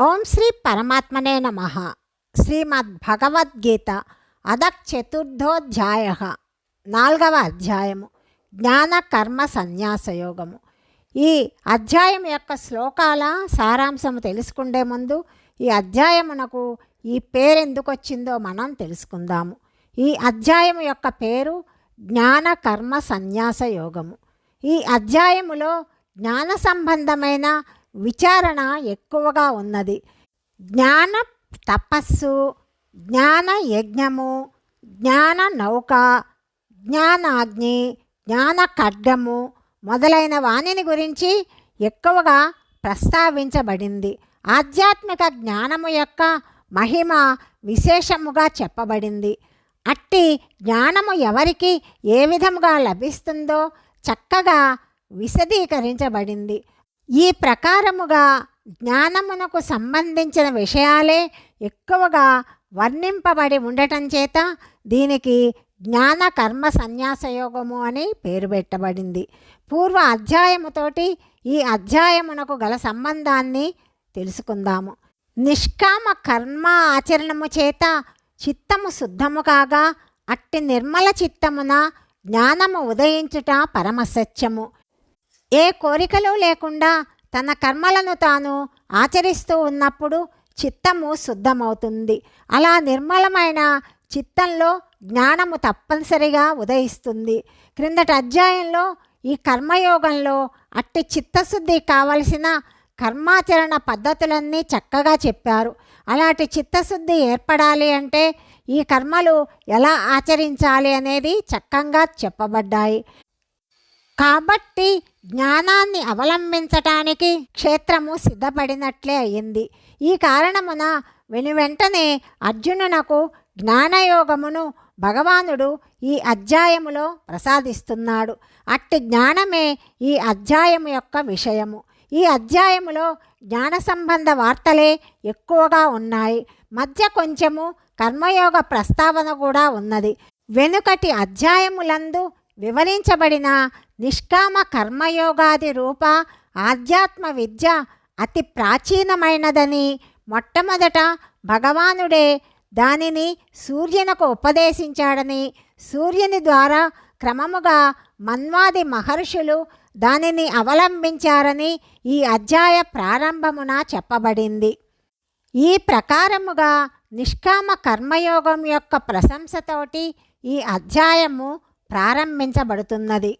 ఓం శ్రీ పరమాత్మనే నమ. శ్రీమద్భగవద్గీత అదక్ చతుర్థోధ్యాయ. నాలుగవ అధ్యాయము. జ్ఞాన కర్మ సన్యాసయోగము ఈ అధ్యాయం యొక్క శ్లోకాల సారాంశము తెలుసుకుండే ముందు ఈ అధ్యాయమునకు ఈ పేరు ఎందుకు వచ్చిందో మనం తెలుసుకుందాము. ఈ అధ్యాయం యొక్క పేరు జ్ఞాన కర్మ సన్యాస యోగము. ఈ అధ్యాయములో జ్ఞాన సంబంధమైన విచారణ ఎక్కువగా ఉన్నది. జ్ఞాన తపస్సు జ్ఞాన యజ్ఞము జ్ఞాన నౌక జ్ఞానాగ్ని జ్ఞాన ఖడ్గము మొదలైన వాణిని గురించి ఎక్కువగా ప్రస్తావించబడింది. ఆధ్యాత్మిక జ్ఞానము యొక్క మహిమ విశేషముగా చెప్పబడింది. అట్టి జ్ఞానము ఎవరికి ఏ విధముగా లభిస్తుందో చక్కగా విశదీకరించబడింది. ఈ ప్రకారముగా జ్ఞానమునకు సంబంధించిన విషయాలే ఎక్కువగా వర్ణింపబడి ఉండటం చేత దీనికి జ్ఞాన కర్మ సన్యాసయోగము అని పేరు పెట్టబడింది. పూర్వ అధ్యాయముతోటి ఈ అధ్యాయమునకు గల సంబంధాన్ని తెలుసుకుందాము. నిష్కామ కర్మ ఆచరణము చేత చిత్తము శుద్ధము కాగా అట్టి నిర్మల చిత్తమున జ్ఞానము ఉదయించుట పరమసత్యము. ఏ కోరికలు లేకుండా తన కర్మలను తాను ఆచరిస్తూ ఉన్నప్పుడు చిత్తము శుద్ధమవుతుంది. అలా నిర్మలమైన చిత్తంలో జ్ఞానము తప్పనిసరిగా ఉదయిస్తుంది. క్రిందటి అధ్యాయంలో ఈ కర్మయోగంలో అట్టి చిత్తశుద్ధి కావలసిన కర్మాచరణ పద్ధతులన్నీ చక్కగా చెప్పారు. అలాంటి చిత్తశుద్ధి ఏర్పడాలి అంటే ఈ కర్మలు ఎలా ఆచరించాలి అనేది చక్కగా చెప్పబడ్డాయి. కాబట్టి జ్ఞానాన్ని అవలంబించటానికి క్షేత్రము సిద్ధపడినట్లే అయింది. ఈ కారణమున వెనువెంటనే అర్జునునకు జ్ఞానయోగమును భగవానుడు ఈ అధ్యాయములో ప్రసాదిస్తున్నాడు. అట్టి జ్ఞానమే ఈ అధ్యాయము యొక్క విషయము. ఈ అధ్యాయములో జ్ఞాన సంబంధ వార్తలే ఎక్కువగా ఉన్నాయి. మధ్య కొంచెము కర్మయోగ ప్రస్తావన కూడా ఉన్నది. వెనుకటి అధ్యాయములందు వివరించబడిన నిష్కామ కర్మయోగాది రూప ఆధ్యాత్మ విద్య అతి ప్రాచీనమైనదని మొట్టమొదట భగవానుడే దానిని సూర్యునకు ఉపదేశించాడని సూర్యుని ద్వారా క్రమముగా మన్వాది మహర్షులు దానిని అవలంబించారని ఈ అధ్యాయ ప్రారంభమున చెప్పబడింది. ఈ ప్రకారముగా నిష్కామ కర్మయోగం యొక్క ప్రశంసతోటి ఈ అధ్యాయము ప్రారంభించబడుతున్నది.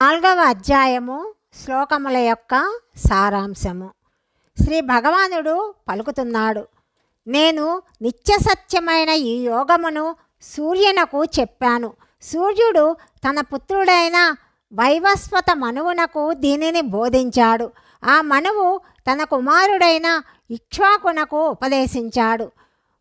నాలుగవ అధ్యాయము శ్లోకముల యొక్క సారాంశము. శ్రీ భగవానుడు పలుకుతున్నాడు నేను నిత్యసత్యమైన ఈ యోగమును సూర్యునకు చెప్పాను. సూర్యుడు తన పుత్రుడైన వైవస్వత మనువునకు దీనిని బోధించాడు. ఆ మనువు తన కుమారుడైన ఇక్ష్వాకునకు ఉపదేశించాడు.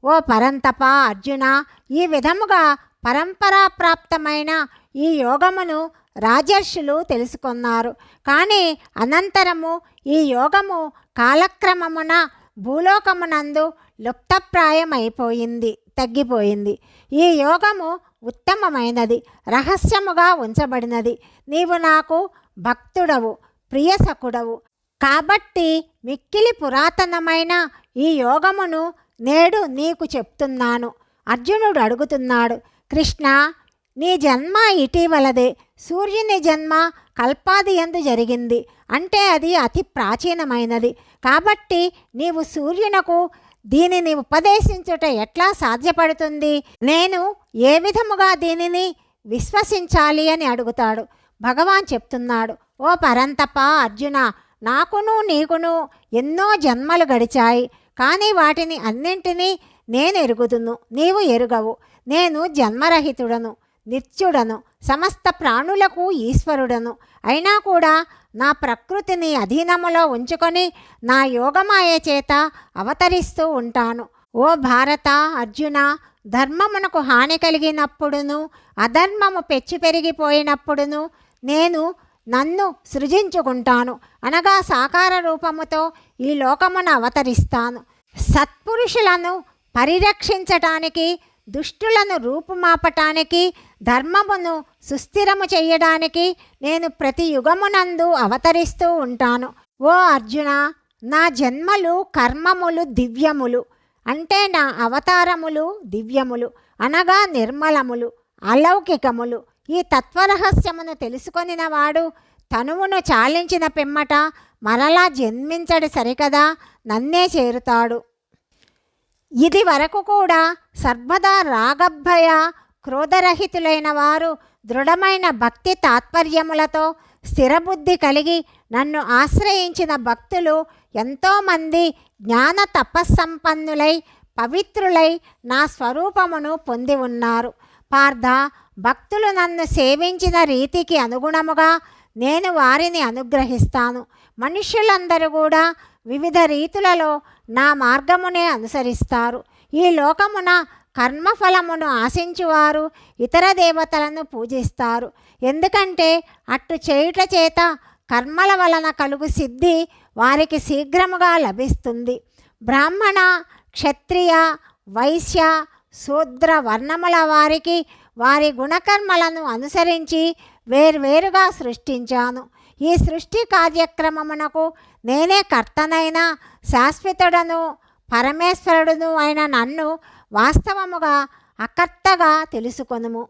ఓ పరంతప అర్జున ఈ విధముగా పరంపరాప్రాప్తమైన ఈ యోగమును రాజర్షులు తెలుసుకున్నారు. కానీ అనంతరము ఈ యోగము కాలక్రమమున భూలోకమునందు లుప్తప్రాయమైపోయింది తగ్గిపోయింది. ఈ యోగము ఉత్తమమైనది రహస్యముగా ఉంచబడినది. నీవు నాకు భక్తుడవు ప్రియసకుడవు కాబట్టి మిక్కిలి పురాతనమైన ఈ యోగమును నేడు నీకు చెప్తున్నాను. అర్జునుడు అడుగుతున్నాడు కృష్ణ నీ జన్మ ఇటీవలదే. సూర్యుని జన్మ కల్పాది ఎందు జరిగింది. అంటే అది అతి ప్రాచీనమైనది. కాబట్టి నీవు సూర్యునకు దీనిని ఉపదేశించుట ఎట్లా సాధ్యపడుతుంది? నేను ఏ విధముగా దీనిని విశ్వసించాలి అని అడుగుతాడు. భగవాన్ చెప్తున్నాడు ఓ పరంతప అర్జున నాకును నీకును ఎన్నో జన్మలు గడిచాయి. కానీ వాటిని అన్నింటినీ నేను ఎరుగుదును. నీవు ఎరుగవు. నేను జన్మరహితుడను. నిత్యుడను సమస్త ప్రాణులకు ఈశ్వరుడను. అయినా కూడా నా ప్రకృతిని అధీనములో ఉంచుకొని నా యోగమాయ చేత అవతరిస్తూ ఉంటాను. ఓ భారత అర్జున ధర్మమునకు హాని కలిగినప్పుడును అధర్మము పెచ్చి పెరిగిపోయినప్పుడును నేను నన్ను సృజించుకుంటాను. అనగా సాకార రూపముతో ఈ లోకమున అవతరిస్తాను. సత్పురుషులను పరిరక్షించటానికి దుష్టులను రూపుమాపటానికి ధర్మమును సుస్థిరము చేయడానికి నేను ప్రతి యుగమునందు అవతరిస్తూ ఉంటాను. ఓ అర్జున నా జన్మలు కర్మములు దివ్యములు అంటే నా అవతారములు దివ్యములు అనగా నిర్మలములు అలౌకికములు. ఈ తత్వరహస్యమును తెలుసుకొనిన వాడు తనువును చాలించిన పిమ్మట మరలా జన్మించడు సరికదా నన్నే చేరుతాడు. ఇది వరకు కూడా సర్వదా రాగభయ క్రోధరహితులైన వారు దృఢమైన భక్తి తాత్పర్యములతో స్థిరబుద్ధి కలిగి నన్ను ఆశ్రయించిన భక్తులు ఎంతోమంది జ్ఞాన తపస్సంపన్నులై పవిత్రులై నా స్వరూపమును పొంది ఉన్నారు. పార్థ భక్తులు నన్ను సేవించిన రీతికి అనుగుణముగా నేను వారిని అనుగ్రహిస్తాను. మనుష్యులందరూ కూడా వివిధ రీతులలో నా మార్గమునే అనుసరిస్తారు. ఈ లోకమున కర్మఫలమును ఆశించువారు ఇతర దేవతలను పూజిస్తారు. ఎందుకంటే అట్టు చేయుట చేత కర్మల వలన కలుగు సిద్ధి వారికి శీఘ్రముగా లభిస్తుంది. బ్రాహ్మణ క్షత్రియ వైశ్య శూద్ర వర్ణముల వారికి వారి గుణకర్మలను అనుసరించి వేర్వేరుగా సృష్టించాను. ఈ సృష్టి కార్యక్రమమునకు నేనే కర్తనైన శాశ్వతుడను పరమేశ్వరుడును అయిన నన్ను వాస్తవముగా అకర్తగా తెలుసుకొనుము.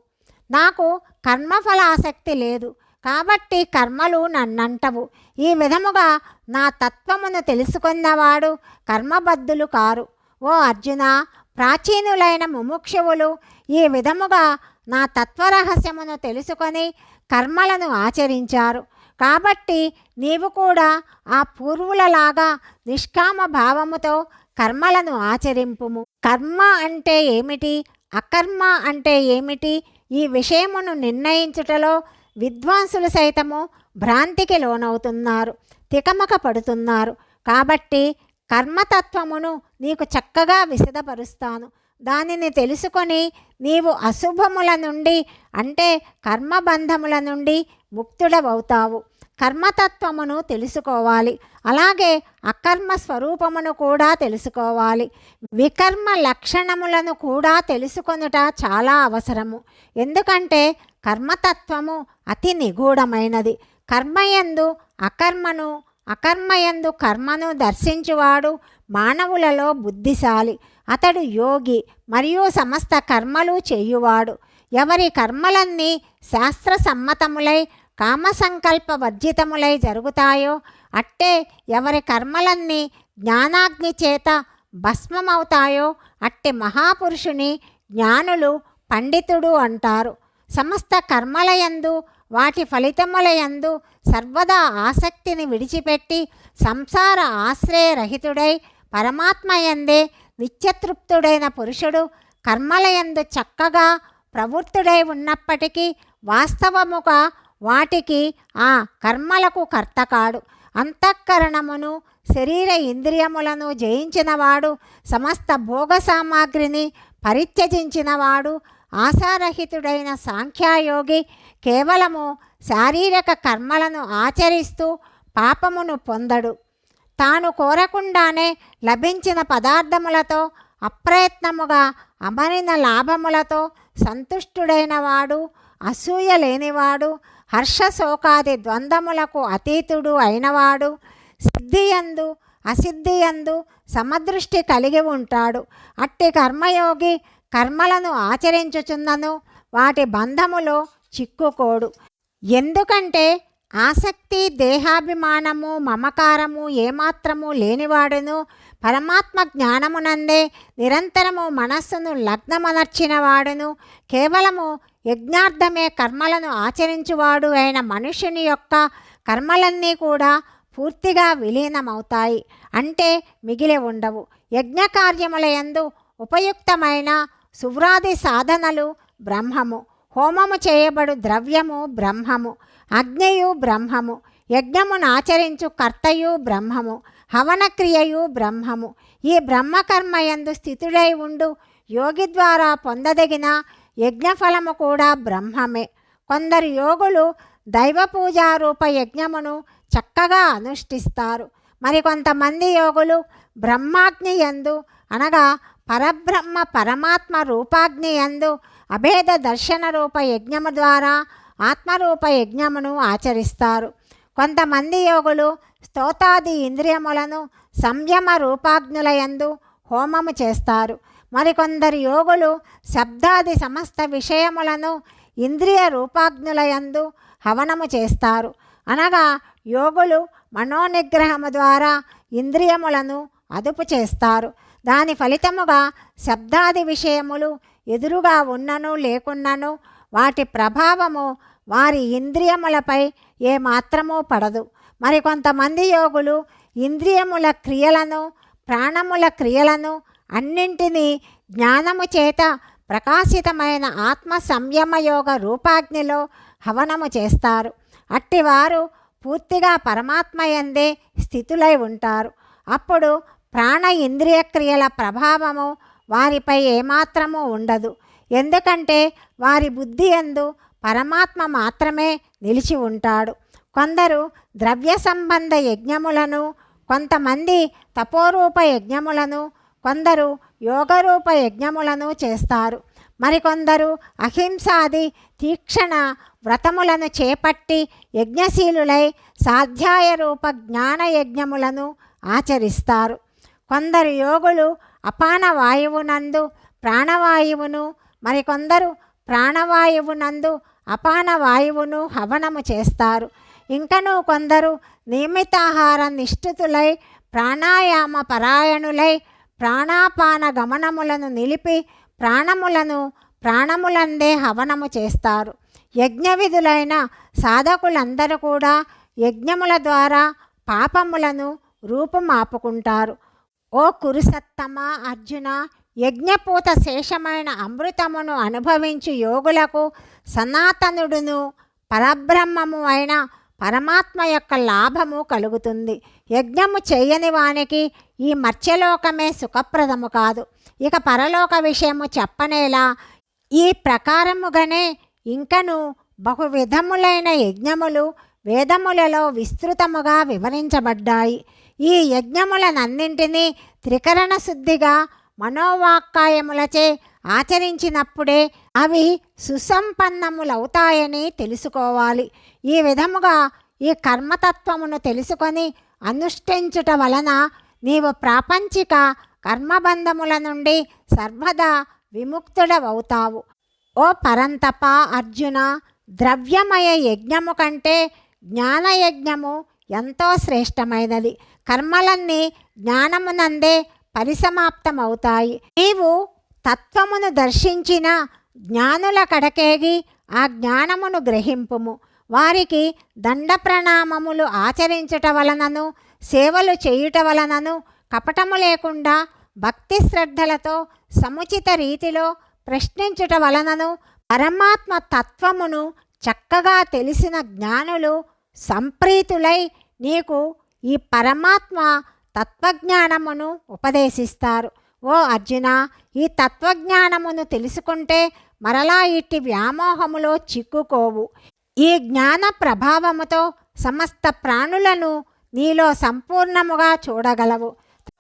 నాకు కర్మఫల ఆసక్తి లేదు. కాబట్టి కర్మలు నన్నంటవు. ఈ విధముగా నా తత్వమును తెలుసుకున్నవాడు కర్మబద్ధులు కారు. ఓ అర్జున ప్రాచీనులైన ముముక్షువులు ఈ విధముగా నా తత్వరహస్యమును తెలుసుకొని కర్మలను ఆచరించారు. కాబట్టి నీవు కూడా ఆ పూర్వులలాగా నిష్కామ భావముతో కర్మలను ఆచరింపుము. కర్మ అంటే ఏమిటి? అకర్మ అంటే ఏమిటి? ఈ విషయమును నిర్ణయించుటలో విద్వాంసులు సైతము భ్రాంతికి లోనవుతున్నారు తికమక పడుతున్నారు. కాబట్టి కర్మతత్వమును నీకు చక్కగా విశదపరుస్తాను దానిని తెలుసుకొని నీవు అశుభముల నుండి అంటే కర్మబంధముల నుండి ముక్తుడవవుతావు. కర్మతత్వమును తెలుసుకోవాలి. అలాగే అకర్మ స్వరూపమును కూడా తెలుసుకోవాలి. వికర్మ లక్షణములను కూడా తెలుసుకొనుట చాలా అవసరము. ఎందుకంటే కర్మతత్వము అతి నిగూఢమైనది. కర్మయందు అకర్మను అకర్మయందు కర్మను దర్శించువాడు మానవులలో బుద్ధిశాలి. అతడు యోగి మరియు సమస్త కర్మలు చేయువాడు. ఎవరి కర్మలన్నీ శాస్త్ర సమ్మతములై కామసంకల్ప వర్జితములై జరుగుతాయో అట్టే ఎవరి కర్మలన్నీ జ్ఞానాగ్ని చేత భస్మమవుతాయో అట్టి మహాపురుషుని జ్ఞానులు పండితుడు అంటారు. సమస్త కర్మలయందు వాటి ఫలితములయందు సర్వదా ఆసక్తిని విడిచిపెట్టి సంసార ఆశ్రయరహితుడై పరమాత్మయందే నిత్యతృప్తుడైన పురుషుడు కర్మలయందు చక్కగా ప్రవృత్తుడై ఉన్నప్పటికీ వాస్తవముగా వాటికి ఆ కర్మలకు కర్తకాడు. అంతఃకరణమును శరీర ఇంద్రియములను జయించినవాడు సమస్త భోగ సామాగ్రిని పరిత్యజించినవాడు ఆశారహితుడైన సాంఖ్యాయోగి కేవలము శారీరక కర్మలను ఆచరిస్తూ పాపమును పొందడు. తాను కోరకుండానే లభించిన పదార్థములతో అప్రయత్నముగా అమరిన లాభములతో సంతుష్టుడైనవాడు అసూయ లేనివాడు హర్షశోకాది ద్వంద్వములకు అతీతుడు అయినవాడు. సిద్ధియందు అసిద్ధియందు సమదృష్టి కలిగి ఉంటాడు. అట్టి కర్మయోగి కర్మలను ఆచరించుచున్నను వాటి బంధములో చిక్కుకోడు. ఎందుకంటే ఆసక్తి దేహాభిమానము మమకారము ఏమాత్రము లేనివాడును. పరమాత్మ జ్ఞానమునందే నిరంతరము మనస్సును లగ్నమనర్చిన వాడును కేవలము యజ్ఞార్థమే కర్మలను ఆచరించువాడు అయిన మనుషుని యొక్క కర్మలన్నీ కూడా పూర్తిగా విలీనమవుతాయి. అంటే మిగిలి ఉండవు. యజ్ఞకార్యములయందు ఉపయుక్తమైన సువ్రాది సాధనలు బ్రహ్మము. హోమము చేయబడు ద్రవ్యము బ్రహ్మము. అగ్నియు బ్రహ్మము. యజ్ఞమును ఆచరించు కర్తయు బ్రహ్మము. హవనక్రియయు బ్రహ్మము. ఈ బ్రహ్మకర్మయందు స్థితుడై ఉండు. యోగి ద్వారా పొందదగిన యజ్ఞఫలము కూడా బ్రహ్మమే. కొందరు యోగులు దైవ పూజారూప యజ్ఞమును చక్కగా అనుష్ఠిస్తారు. మరికొంతమంది యోగులు బ్రహ్మాగ్ని యందు అనగా పరబ్రహ్మ పరమాత్మ రూపాగ్ని ఎందు అభేద దర్శన రూప యజ్ఞము ద్వారా ఆత్మరూప యజ్ఞమును ఆచరిస్తారు. కొంతమంది యోగులు స్తోతాది ఇంద్రియములను సంయమ రూపాగ్నులయందు హోమము చేస్తారు. మరికొందరు యోగులు శబ్దాది సమస్త విషయములను ఇంద్రియ రూపాగ్నులయందు హవనము చేస్తారు. అనగా యోగులు మనోనిగ్రహము ద్వారా ఇంద్రియములను అదుపు చేస్తారు. దాని ఫలితముగా శబ్దాది విషయములు ఎదురుగా ఉన్నను లేకున్నను వాటి ప్రభావము వారి ఇంద్రియములపై ఏమాత్రమూ పడదు. మరికొంతమంది యోగులు ఇంద్రియముల క్రియలను ప్రాణముల క్రియలను అన్నింటినీ జ్ఞానము చేత ప్రకాశితమైన ఆత్మ సంయమయోగ రూపాగ్నిలో హవనము చేస్తారు. అట్టివారు పూర్తిగా పరమాత్మయందే స్థితులై ఉంటారు. అప్పుడు ప్రాణ ఇంద్రియ క్రియల ప్రభావము వారిపై ఏమాత్రము ఉండదు. ఎందుకంటే వారి బుద్ధి ఎందు పరమాత్మ మాత్రమే నిలిచి ఉంటాడు. కొందరు ద్రవ్య సంబంధ యజ్ఞములను కొంతమంది తపోరూప యజ్ఞములను కొందరు యోగరూప యజ్ఞములను చేస్తారు. మరికొందరు అహింసాది తీక్షణ వ్రతములను చేపట్టి యజ్ఞశీలులై సాధ్యాయ రూప జ్ఞాన యజ్ఞములను ఆచరిస్తారు. కొందరు యోగులు అపాన వాయువునందు ప్రాణవాయువును మరికొందరు ప్రాణవాయువునందు అపాన వాయువును హవనము చేస్తారు. ఇంకను కొందరు నియమితాహార నిష్ఠితులై ప్రాణాయామ పరాయణులై ప్రాణాపాన గమనములను నిలిపి ప్రాణములను ప్రాణములందే హవనము చేస్తారు. యజ్ఞవిధులైన సాధకులందరూ కూడా యజ్ఞముల ద్వారా పాపములను రూపుమాపుకుంటారు. ఓ కురుసత్తమ అర్జున యజ్ఞపూత శేషమైన అమృతమును అనుభవించి యోగులకు సనాతనుడును పరబ్రహ్మము అయిన పరమాత్మ యొక్క లాభము కలుగుతుంది. యజ్ఞము చేయని వానికి ఈ మత్స్యలోకమే సుఖప్రదము కాదు. ఇక పరలోక విషయము చెప్పనేలా ఈ ప్రకారముగానే ఇంకను బహు విధములైన యజ్ఞములు వేదములలో విస్తృతముగా వివరించబడ్డాయి. ఈ యజ్ఞములనన్నింటినీ త్రికరణ శుద్ధిగా మనోవాక్కాయములచే ఆచరించినప్పుడే అవి సుసంపన్నములవుతాయని తెలుసుకోవాలి. ఈ విధముగా ఈ కర్మతత్వమును తెలుసుకొని అనుష్ఠించుట వలన నీవు ప్రాపంచిక కర్మబంధముల నుండి సర్వదా విముక్తుడవవుతావు. ఓ పరంతప అర్జున ద్రవ్యమయ యజ్ఞము కంటే జ్ఞానయజ్ఞము ఎంతో శ్రేష్టమైనది. కర్మలన్నీ జ్ఞానమునందే పరిసమాప్తమవుతాయి. నీవు తత్వమును దర్శించిన జ్ఞానుల కడకేగి ఆ జ్ఞానమును గ్రహింపుము. వారికి దండ ప్రణామములు ఆచరించుట వలనను సేవలు చేయుట వలనను కపటము లేకుండా భక్తి శ్రద్ధలతో సముచిత రీతిలో ప్రశ్నించుట వలనను పరమాత్మ తత్వమును చక్కగా తెలిసిన జ్ఞానులు సంప్రీతులై నీకు ఈ పరమాత్మ తత్వజ్ఞానమును ఉపదేశిస్తారు. ఓ అర్జున ఈ తత్వజ్ఞానమును తెలుసుకుంటే మరలా ఇట్టి వ్యామోహములో చిక్కుకోవు. ఈ జ్ఞాన ప్రభావముతో సమస్త ప్రాణులను నీలో సంపూర్ణముగా చూడగలవు.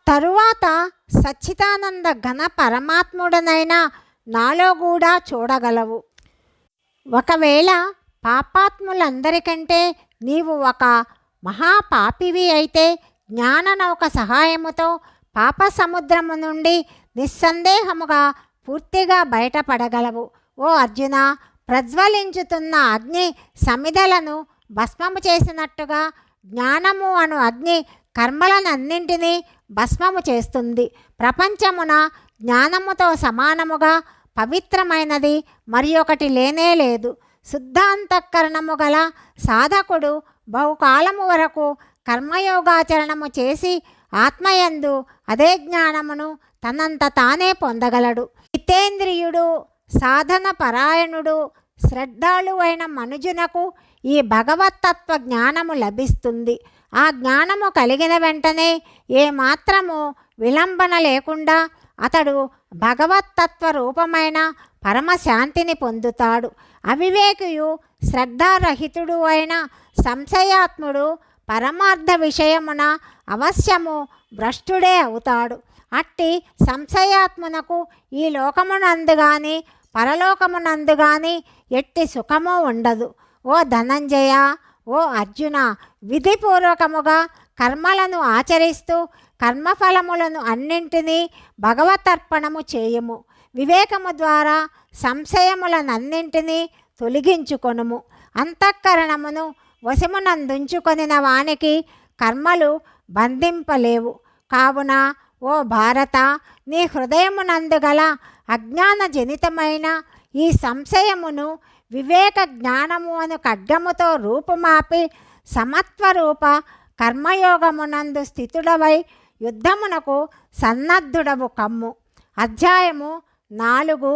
తరువాత సచ్చిదానంద ఘన పరమాత్ముడనైన నాలో కూడా చూడగలవు. ఒకవేళ పాపాత్ములందరికంటే నీవు ఒక మహాపాపివి అయితే జ్ఞాననౌక సహాయముతో పాప సముద్రము నుండి నిస్సందేహముగా పూర్తిగా బయటపడగలవు. ఓ అర్జున ప్రజ్వలించుతున్న అగ్ని సమిధలను భస్మము చేసినట్టుగా జ్ఞానము అను అగ్ని కర్మలనన్నింటినీ భస్మము చేస్తుంది. ప్రపంచమున జ్ఞానముతో సమానముగా పవిత్రమైనది మరి ఒకటి లేనే లేదు. శుద్ధాంతఃకరణము గల సాధకుడు బహుకాలము వరకు కర్మయోగాచరణము చేసి ఆత్మయందు అదే జ్ఞానమును తనంత తానే పొందగలడు. హితేంద్రియుడు సాధన పరాయణుడు శ్రద్ధాళు అయిన మనుజునకు ఈ భగవత్తత్వ జ్ఞానము లభిస్తుంది. ఆ జ్ఞానము కలిగిన వెంటనే ఏమాత్రము విలంబన లేకుండా అతడు భగవత్తత్వ రూపమైన పరమశాంతిని పొందుతాడు. అవివేకియు శ్రద్ధారహితుడు అయిన సంశయాత్ముడు పరమార్థ విషయమున అవశ్యము భ్రష్టుడే అవుతాడు. అట్టి సంశయాత్మునకు ఈ లోకమునందు గాని పరలోకమునందు గాని ఎట్టి సుఖము ఉండదు. ఓ ధనంజయ ఓ అర్జున విధిపూర్వకముగా కర్మలను ఆచరిస్తూ కర్మఫలములను అన్నింటినీ భగవతర్పణము చేయుము. వివేకము ద్వారా సంశయములనన్నింటినీ తొలగించుకొనుము. అంతఃకరణమును వశమునందుంచుకొనిన వానికి కర్మలు బంధింపలేవు. కావున ఓ భారత నీ హృదయమునందు గల అజ్ఞాన జనితమైన ఈ సంశయమును వివేక జ్ఞానము అను ఖడ్గముతో రూపుమాపి సమత్వరూప కర్మయోగమునందు స్థితుడవై యుద్ధమునకు సన్నద్ధుడవు కమ్ము. అధ్యాయము నాలుగు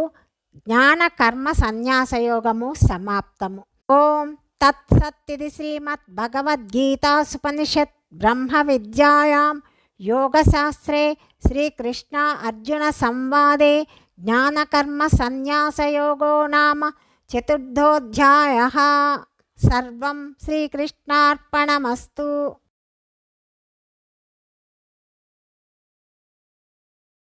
జ్ఞాన కర్మ సన్యాసయోగము సమాప్తము. ఓం తత్సత్తిది శ్రీమద్ భగవద్గీతాసుపనిషత్ బ్రహ్మ విద్యాయాం యోగశాస్త్రే శ్రీకృష్ణ అర్జున సంవాదే జ్ఞానకర్మ సన్యాసయోగో నామ చతుర్థోధ్యాయ. సర్వం శ్రీకృష్ణార్పణమస్తు.